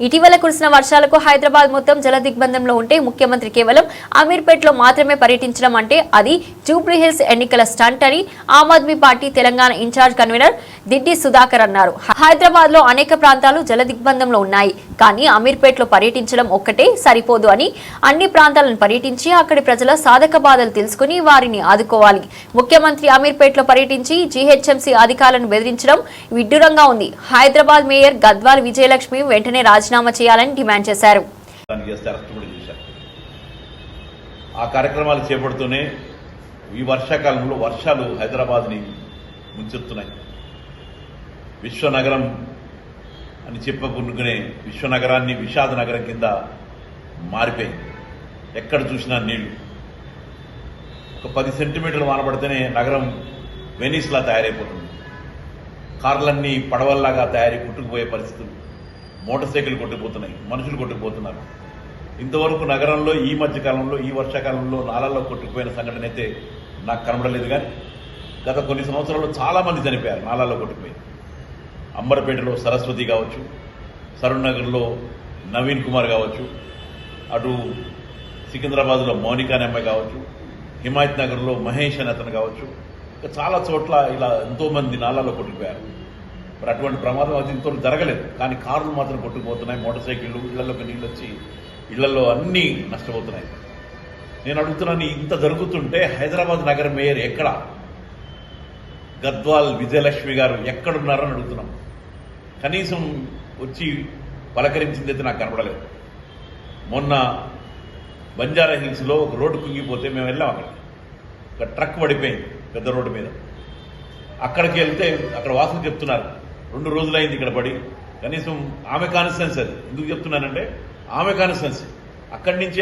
ఇటీవల కురిసిన వర్షాలకు హైదరాబాద్ మొత్తం జల దిగ్బంధంలో ఉంటే ముఖ్యమంత్రి కేవలం అమీర్పేట్లో మాత్రమే పర్యటించడం అంటే అది జూబ్లీహిల్స్ ఎన్నికల స్టంట్ అని Aam Aadmi party Telangana incharge convener Diddi Sudhakar అన్నారు. హైదరాబాద్లో అనేక ప్రాంతాలు జల దిగ్బంధంలో ఉన్నాయి. కానీ అమీర్పేట్లో పర్యటించడం ఒక్కటే సరిపోదు అని అన్ని ప్రాంతాలను పర్యటించి అక్కడి ప్రజల సాధక బాధలు తెలుసుకుని వారిని ఆదుకోవాలి. ముఖ్యమంత్రి అమీర్పేట్లో పర్యటించి జీహెచ్ఎంసీ అధికారులను బెదిరించడం విడ్డూరంగా ఉంది. హైదరాబాద్ మేయర్ గద్వాల్ విజయలక్ష్మి వెంటనే రాజీనామా చేయాలని డిమాండ్ చేశారు. చేశారు. ఆ కార్యక్రమాలు చేపడుతూనే ఈ వర్షాకాలంలో వర్షాలు హైదరాబాద్ని ముంచెత్తున్నాయి. విశ్వనగరం అని చెప్పుకునుకునే విశ్వనగరాన్ని విషాద నగరం కింద మారిపోయింది. ఎక్కడ చూసినా నీళ్ళు. ఒక పది సెంటీమీటర్లు వానబడితేనే నగరం వెనీస్లా తయారైపోతుంది. కార్లన్నీ పడవల్లాగా తయారై కొట్టుకుపోయే పరిస్థితులు. మోటార్ సైకిల్ కొట్టుకుపోతున్నాయి. మనుషులు కొట్టుకుపోతున్నారు. ఇంతవరకు నగరంలో ఈ మధ్యకాలంలో ఈ వర్షాకాలంలో నాలల్లో కొట్టుకుపోయిన సంఘటన అయితే నాకు కనబడలేదు కానీ గత కొన్ని సంవత్సరాల్లో చాలా మంది చనిపోయారు నాలాల్లో కొట్టుకుపోయి. అంబర్పేటలో సరస్వతి కావచ్చు సరూనగర్లో నవీన్ కుమార్ కావచ్చు అటు సికింద్రాబాద్లో మౌనికా అనే అమ్మాయి కావచ్చు హిమాయత్ నగర్లో మహేష్ అనే అతను కావచ్చు. ఇంకా చాలా చోట్ల ఇలా ఎంతోమంది నాలాల్లో కొట్టుకుపోయారు. మరి అటువంటి ప్రమాదం అది ఇంతవరకు జరగలేదు. కానీ కార్లు మాత్రం కొట్టుకుపోతున్నాయి మోటార్ సైకిళ్ళు ఇళ్ళలోకి నీళ్ళు వచ్చి ఇళ్ళలో అన్నీ నష్టపోతున్నాయి. నేను అడుగుతున్నాను ఇంత జరుగుతుంటే హైదరాబాద్ నగర మేయర్ ఎక్కడ? గద్వాల్ విజయలక్ష్మి గారు ఎక్కడున్నారని అడుగుతున్నాం. కనీసం వచ్చి పలకరించింది అయితే నాకు కనపడలేదు. మొన్న బంజారా హిల్స్లో ఒక రోడ్డు కుంగిపోతే మేము వెళ్ళాం అక్కడికి. ఒక ట్రక్ పడిపోయింది పెద్ద రోడ్డు మీద. అక్కడికి వెళ్తే అక్కడ వాసులు చెప్తున్నారు రెండు రోజులైంది ఇక్కడ పడి కనీసం ఆమె కాన్స్టెన్స్ అది. ఎందుకు చెప్తున్నానంటే ఆమె కాన్స్టెన్స్. అక్కడి నుంచి